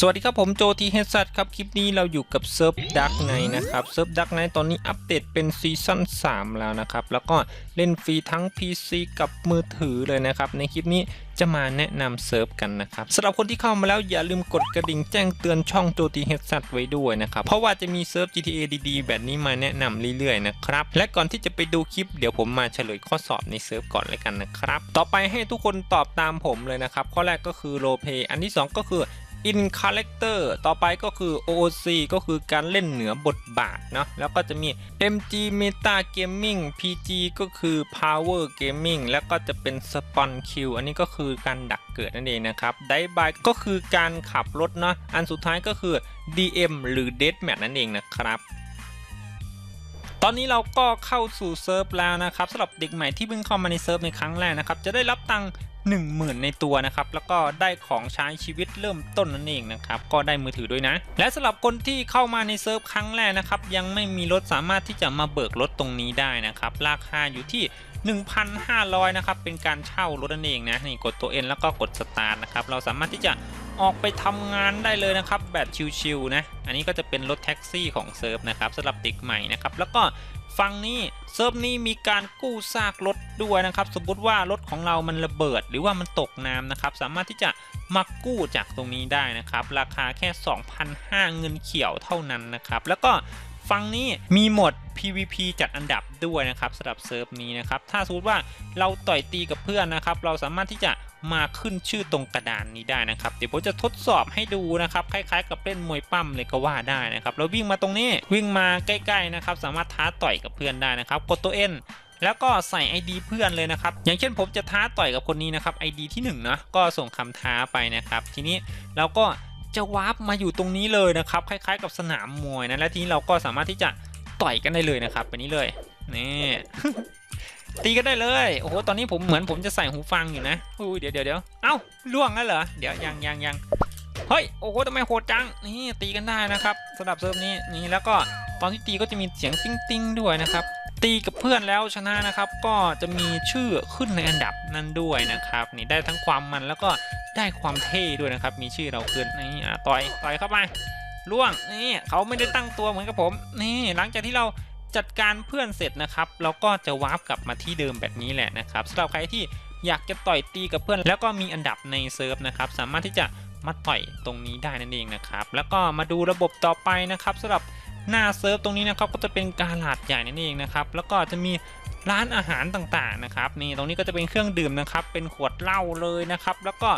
สวัสดีครับผมโจทีเฮดซัตครับ คลิปนี้เราอยู่กับเซิร์ฟดักไนนะครับเซิร์ฟดักไนตอนนี้อัปเดตเป็นซีซั่น3 แล้วนะครับ แล้วก็เล่นฟรีทั้ง PC กับมือถือเลยนะครับ ในคลิปนี้จะมาแนะนำเซิร์ฟกันนะครับสำหรับคนที่เข้ามาแล้วอย่าลืมกดกระดิ่งแจ้งเตือนช่องโจทีเฮดซัตไว้ด้วยนะครับ เพราะว่าจะมีเซิร์ฟ GTA ดีๆ แบบนี้มาแนะนำเรื่อยๆนะครับและก่อนที่จะไปดูคลิปเดี๋ยวผมมาเฉลยข้อสอบในเซิร์ฟก่อนเลยกันนะครับต่อไปให้ทุกคนตอบตามผมเลยนะครับข้อแรกก็คือโรเพอันที่สองก็คือ in character ต่อไปก็คือ OOC ก็คือการเล่นเหนือบทบาทเนาะแล้วก็จะมี MG Meta Gaming PG ก็คือ Power Gaming แล้วก็จะเป็น Spawn Q อันนี้ก็คือการดักเกิดนั่นเองนะครับ Die by ก็คือการขับรถเนาะอันสุดท้ายก็คือ DM หรือ Deathmatch นั่นเองนะครับตอนนี้เราก็เข้าสู่เซิร์ฟแล้วนะครับสำหรับเด็กใหม่ที่เพิ่งเข้ามาในเซิร์ฟในครั้งแรกนะครับ จะได้รับตังค์ 10,000 ในตัวนะครับ แล้วก็ได้ของใช้ชีวิตเริ่มต้นนั่นเองนะครับ ก็ได้มือถือด้วยนะ และสำหรับคนที่เข้ามาในเซิร์ฟครั้งแรกนะครับ ยังไม่มีรถสามารถที่จะมาเบิกรถตรงนี้ได้นะครับ ราคาอยู่ที่1,500 นะครับ เป็นการเช่ารถนั่นเองนะ นี่กดตัว N แล้วก็กดสตาร์ทนะครับ เราสามารถที่จะ ออกไปทำงานได้เลยนะครับ แบบชิวๆนะ อันนี้ก็จะเป็นรถแท็กซี่ของเซิร์ฟนะครับสำหรับเด็กใหม่นะครับ แล้วก็ฝั่งนี้เซิร์ฟนี้มีการกู้ซากรถด้วยนะครับ สมมติว่ารถของเรามันระเบิดหรือว่ามันตกน้ำนะครับ สามารถที่จะมากู้จากตรงนี้ได้นะครับ ราคาแค่ 2,500เงินเขียวเท่านั้นนะครับ แล้วก็ฝั่งนี้มีหมด PVP จัดอันดับด้วยนะครับสำหรับเซิร์ฟนี้นะครับ ถ้าสมมติว่าเราต่อยตีกับเพื่อนนะครับ เราสามารถที่จะ มาขึ้นชื่อตรงกระดานนี้ได้นะครับ เดี๋ยวผมจะทดสอบให้ดูนะครับ คล้ายๆ กับเล่นมวยปั้มเลยก็ว่าได้นะครับเราวิ่งมาตรงนี้วิ่งมาใกล้ๆนะครับ สามารถท้าต่อยกับเพื่อนได้นะครับ กดตัว N แล้วก็ใส่ ID เพื่อนเลยนะครับ อย่างเช่นผมจะท้าต่อยกับคนนี้นะครับ ID ที่1นะก็ส่งคำท้าไปนะครับ ทีนี้เราก็จะวาร์ปมาอยู่ตรงนี้เลยนะครับ คล้าย ๆ กับสนามมวยนะ และทีนี้เราก็สามารถที่จะต่อยกันได้เลยนะครับแบบนี้เลยนี่ ตีกันได้เลย โอ้โห ตอนนี้ผมเหมือนผมจะใส่หูฟังอยู่นะอุ้ยเดี๋ยวเดี๋ยวเดี๋ยวเอ้าล่วงแล้วเหรอ เดี๋ยวยังยังยังเฮ้ย โอ้โหทำไมโหดจัง นี่ตีกันได้นะครับสำหรับเซิร์ฟนี้ นี่แล้วก็ตอนที่ตีก็จะมีเสียงติ้งติ้งด้วยนะครับ ตีกับเพื่อนแล้วชนะนะครับ ก็จะมีชื่อขึ้นในอันดับนั้นด้วยนะครับ นี่ได้ทั้งความมันแล้วก็ได้ความเท่ด้วยนะครับ มีชื่อเราขึ้น นี่อะต่อย ต่อยเข้าไปล่วง นี่เขาไม่ได้ตั้งตัวเหมือนกับผม นี่หลังจากที่เรา จัดการเพื่อนเสร็จนะครับเราก็จะวาร์ปกลับมาที่เดิมแบบนี้แหละนะครับสำหรับใครที่อยากจะต่อยตีกับเพื่อน แล้วก็มีอันดับในเซิร์ฟนะครับ สามารถที่จะมาต่อยตรงนี้ได้นั่นเองนะครับ แล้วก็มาดูระบบต่อไปนะครับสำหรับหน้าเซิร์ฟตรงนี้นะครับก็จะเป็นกาลาดใหญ่นั่นเองนะครับแล้วก็จะมีร้านอาหารต่างๆนะครับนี่ตรงนี้ก็จะเป็นเครื่องดื่มนะครับ เป็นขวดเหล้าเลยนะครับ แล้วก็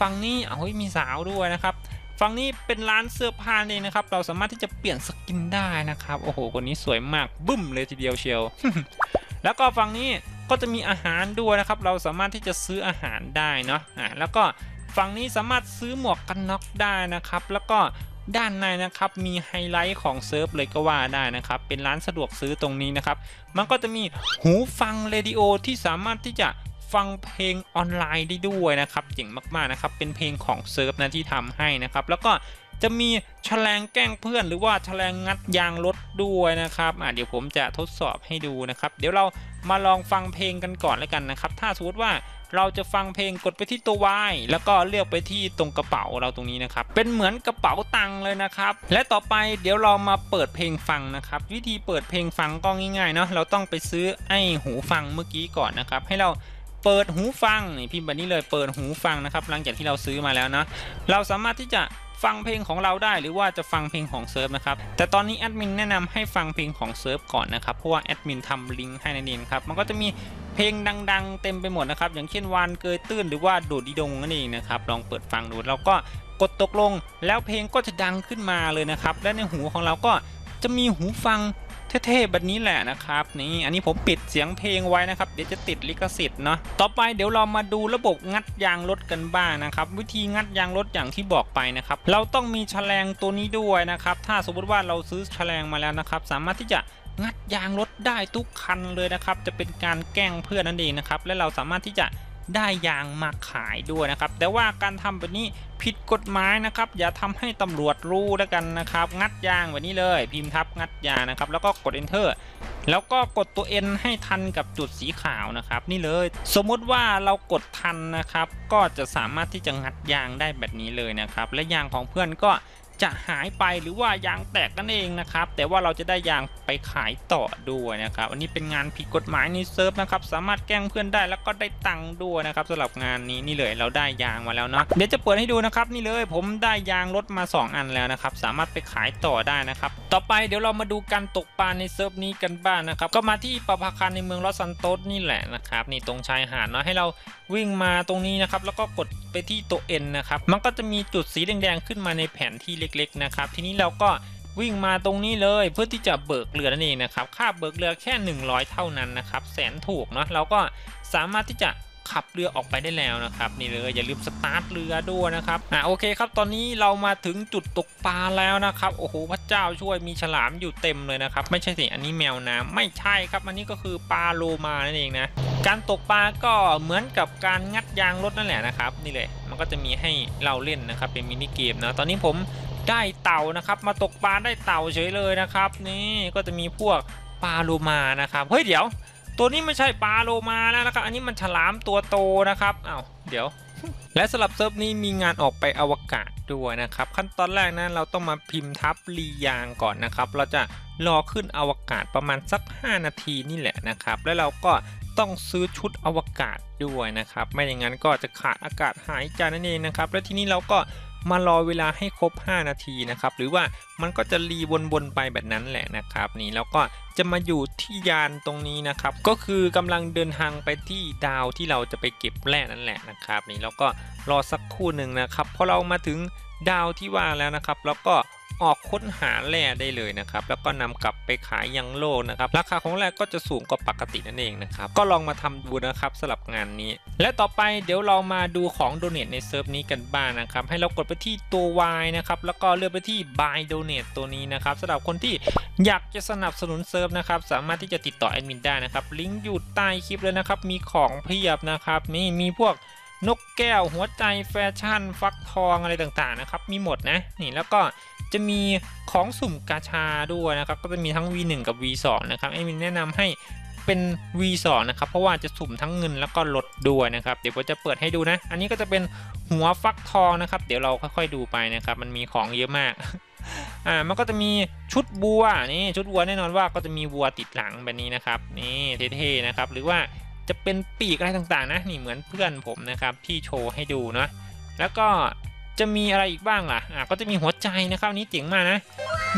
ฝั่งนี้เอ้ยมีสาวด้วยนะครับ ฝั่งนี้เป็นร้านเสื้อผ้าเองนะครับ เราสามารถที่จะเปลี่ยนสกินได้นะครับ โอ้โห คนนี้สวยมากบึ้มเลยทีเดียวเชียว แล้วก็ฝั่งนี้ก็จะมีอาหารด้วยนะครับ เราสามารถที่จะซื้ออาหารได้เนาะ อ่า แล้วก็ฝั่งนี้สามารถซื้อหมวกกันน็อกได้นะครับ แล้วก็ด้านในนะครับมีไฮไลท์ของเซิร์ฟเลยก็ว่าได้นะครับ เป็นร้านสะดวกซื้อตรงนี้นะครับ มันก็จะมีหูฟังเรดิโอที่สามารถที่จะ ฟังเพลงออนไลน์ได้ด้วยนะครับเจ๋งมากๆนะครับ เป็นเพลงของเซิร์ฟนะที่ทำให้นะครับ แล้วก็จะมีแฉลงแกล้งเพื่อน หรือว่าแฉลงงัดยางรถด้วยนะครับอะเดี๋ยวผมจะทดสอบให้ดูนะครับ เดี๋ยวเรามาลองฟังเพลงกันก่อนแล้วกันนะครับ ถ้าสมมติว่าเราจะฟังเพลงกดไปที่ตัว Y แล้วก็เลือกไปที่ตรงกระเป๋าเราตรงนี้นะครับ เป็นเหมือนกระเป๋าตังค์เลยนะครับ และต่อไปเดี๋ยวเรามาเปิดเพลงฟังนะครับ วิธีเปิดเพลงฟังก็ง่ายๆเนาะ เราต้องไปซื้อไอ้หูฟังเมื่อกี้ก่อนนะครับ ให้เรา เปิดหูฟังนี่พิมพ์แบบนี้เลยเปิดหูฟังนะครับหลังจากที่เราซื้อมาแล้วนะเราสามารถที่จะฟังเพลงของเราได้หรือว่าจะฟังเพลงของเซิร์ฟนะครับแต่ตอนนี้แอดมินแนะนำให้ฟังเพลงของเซิร์ฟก่อนนะครับเพราะว่าแอดมินทำลิงก์ให้นั่นเองครับมันก็จะมีเพลงดัง ๆ เต็มไปหมดนะครับอย่างเช่นวานเกยตื้นหรือว่าโดดดีดงนั่นเองนะครับลองเปิดฟังดูเราก็กดตกลง แล้วเพลงก็จะดังขึ้นมาเลยนะครับและในหูของเราก็จะมีหูฟัง เท่ๆแบบนี้แหละนะครับนี่อันนี้ผมปิดเสียงเพลงไว้นะครับเดี๋ยวจะติดลิขสิทธิ์เนาะต่อไปเดี๋ยวเรามาดูระบบงัดยางรถกันบ้างนะครับวิธีงัดยางรถอย่างที่บอกไปนะครับเราต้องมีแฉลงตัวนี้ด้วยนะครับถ้าสมมติว่าเราซื้อแฉลงมาแล้วนะครับสามารถที่จะงัดยางรถได้ทุกคันเลยนะครับจะเป็นการแกล้งเพื่อนนั่นเองนะครับและเราสามารถที่จะ ได้ยางมาขายด้วยนะครับ แต่ว่าการทำแบบนี้ผิดกฎหมายนะครับ อย่าทำให้ตำรวจรู้แล้วกันนะครับ งัดยางแบบนี้เลย พิมพ์ทับงัดยางนะครับ แล้วก็กด enter แล้วก็กดตัว N ให้ทันกับจุดสีขาวนะครับ นี่เลย สมมุติว่าเรากดทันนะครับ ก็จะสามารถที่จะงัดยางได้แบบนี้เลยนะครับ และยางของเพื่อนก็ จะหายไปหรือว่ายางแตกนั่นเองนะครับ แต่ว่าเราจะได้ยางไปขายต่อด้วยนะครับ อันนี้เป็นงานผิดกฎหมายในเซิร์ฟนะครับ สามารถแกล้งเพื่อนได้แล้วก็ได้ตังค์ด้วยนะครับสำหรับงานนี้นี่เลยเราได้ยางมาแล้วเนาะเดี๋ยวจะเปิดให้ดูนะครับนี่เลยผมได้ยางรถมา 2 อันแล้วนะครับ สามารถไปขายต่อได้นะครับ ต่อไปเดี๋ยวเรามาดูการตกปลาในเซิร์ฟนี้กันบ้างนะครับ ก็มาที่ปะพาคารในเมืองลอสซันโตสนี่แหละนะครับนี่ตรงชายหาดเนาะให้เราวิ่งมาตรงนี้นะครับแล้วก็กดไปที่ตัว N นะครับมันก็จะมีจุดสีแดงๆขึ้นมาในแผนที่เล็กๆนะครับทีนี้เราก็วิ่งมาตรงนี้เลยเพื่อที่จะเบิกเรือนั่นเองนะครับค่าเบิกเรือแค่ 100 เท่านั้นนะครับแสนถูกเนาะเราก็สามารถที่จะ ขับเรือออกไปได้แล้วนะครับนี่เลยอย่าลืมสตาร์ทเรือด้วยนะครับอ่าโอเคครับตอนนี้เรามาถึงจุดตกปลาแล้วนะครับโอ้โหพระเจ้าช่วยมีฉลามอยู่เต็มเลยนะครับไม่ใช่สิอันนี้แมวน้ำไม่ใช่ครับอันนี้ก็คือปลาโลมานั่นเองนะการตกปลาก็เหมือนกับการงัดยางรถนั่นแหละนะครับนี่เลยมันก็จะมีให้เราเล่นนะครับเป็นมินิเกมนะตอนนี้ผมได้เต่านะครับมาตกปลาได้เต่าเฉยเลยนะครับ นี่ก็จะมีพวกปลาโลมานะครับเฮ้ยเดี๋ยว ตัวนี้ไม่ใช่ปลาโลมาแล้วนะครับ อันนี้มันฉลามตัวโตนะครับอ้าวเดี๋ยว และสำหรับเซิร์ฟนี้มีงานออกไปอวกาศด้วยนะครับ ขั้นตอนแรกนั้นเราต้องมาพิมพ์ทับรียางก่อนนะครับ เราจะรอขึ้นอวกาศประมาณสัก 5 นาทีนี่แหละนะครับ แล้วเราก็ต้องซื้อชุดอวกาศด้วยนะครับ ไม่อย่างนั้นก็จะขาดอากาศหายใจนั่นเองนะครับ และทีนี้เราก็ มารอเวลาให้ครบ 5 นาทีนะครับ หรือว่ามันก็จะรีวนๆไปแบบนั้นแหละนะครับนี่แล้วก็จะมาอยู่ที่ยานตรงนี้นะครับ ก็คือกำลังเดินทางไปที่ดาวที่เราจะไปเก็บแร่นั่นแหละนะครับ นี่แล้วก็รอสักครู่หนึ่งนะครับพอเรามาถึงดาวที่ว่าแล้วนะครับ แล้วก็ ออกค้นหาแร่ได้เลยนะครับ แล้วก็นำกลับไปขายยังโลกนะครับ ราคาของแร่ก็จะสูงกว่าปกตินั่นเองนะครับ ก็ลองมาทำดูนะครับสำหรับงานนี้ และต่อไปเดี๋ยวเรามาดูของโดเน a ในเซิร์ฟนี้กันบ้างนะครับ ให้เรากดไปที่ตัว Y นะครับ แล้วก็เลือกไปที่ Buy Donate ตัวนี้นะครับสำหรับคนที่อยากจะสนับสนุนเซิร์ฟนะครับ สามารถที่จะติดต่อแอดมินได้นะครับ ลิงก์อยู่ใต้คลิปเลยนะครับ มีของเพียบนะครับ นี่มีพวกนกแก้วหัวใจแฟชั่น ฟักทองอะไรต่างๆนะครับ มีหมดนะ นี่แล้วก็ จะมีของสุ่มกาชาด้วยนะครับก็จะมีทั้ง V1 กับ V2 นะครับไอ้มินแนะนำให้เป็น V2 นะครับเพราะว่าจะสุ่มทั้งเงินแล้วก็ลดด้วยนะครับเดี๋ยวผมจะเปิดให้ดูนะ อันนี้ก็จะเป็นหัวฟักทองนะครับ เดี๋ยวเราค่อยๆดูไปนะครับมันมีของเยอะมากอ่ามันก็จะมีชุดบัวนี่ชุดวัวแน่นอนว่าก็จะมีวัวติดหลังแบบนี้นะครับนี่เท่ๆนะครับหรือว่าจะเป็นปีกอะไรต่างๆนะนี่เหมือนเพื่อนผมนะครับที่โชว์ให้ดูเนาะแล้วก็ จะมีอะไรอีกบ้างล่ะอ่าก็จะมีหัวใจนะครับนี้เจ๋งมากนะ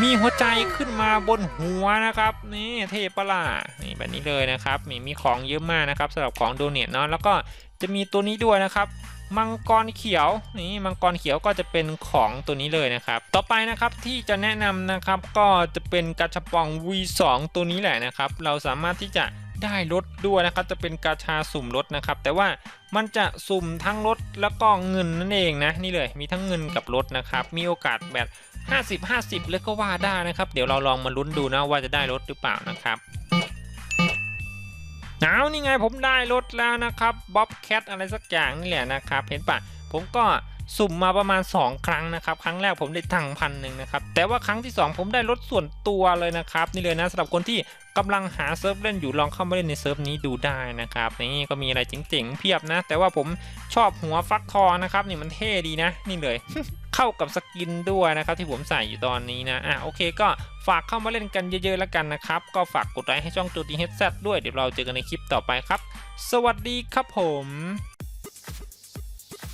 มีหัวใจขึ้นมาบนหัวนะครับ นี่เทปล่านี่แบบนี้เลยนะครับมีมีของเยอะมากนะครับสำหรับของโดเนทเนาะแล้วก็จะมีตัวนี้ด้วยนะครับมังกรเขียวนี่มังกรเขียวก็จะเป็นของตัวนี้เลยนะครับ ต่อไปนะครับที่จะแนะนำนะครับก็จะเป็นกระชับปอง V2 ตัวนี้แหละนะครับ เราสามารถที่จะ ได้รถด้วยนะครับ จะเป็นกาชาสุ่มรถนะครับ แต่ว่ามันจะสุ่มทั้งรถแล้วก็เงินนั่นเองนะนี่เลยมีทั้งเงินกับรถนะครับ มีโอกาสแบบ 50 50 เลยก็ว่าได้นะครับ เดี๋ยวเราลองมาลุ้นดูนะว่าจะได้รถหรือเปล่านะครับเอานี่ไงผมได้รถแล้วนะครับบ๊อบแคทอะไรสักอย่างนี่แหละนะครับ เห็นปะผมก็ สุ่มมาประมาณ 2 ครั้งนะครับ ครั้งแรกผมได้ตังพันหนึ่งนะครับ แต่ว่าครั้งที่ 2 ผมได้รถส่วนตัวเลยนะครับ นี่เลยนะสำหรับคนที่กำลังหาเซิร์ฟเล่นอยู่ลองเข้ามาเล่นในเซิร์ฟนี้ดูได้นะครับ นี่ก็มีอะไรเจ๋งๆเพียบนะ แต่ว่าผมชอบหัวฟักทองนะครับ นี่มันเท่ดีนะ นี่เลยเข้ากับสกินด้วยนะครับที่ผมใส่อยู่ตอนนี้นะอะโอเคก็ฝากเข้ามาเล่นกันเยอะๆแล้วกันนะครับ ก็ฝากกดไลค์ให้ช่องตัวดีเฮดแซด้วยเดี๋ยวเราเจอกันในคลิปต่อไปครับ สวัสดีครับผม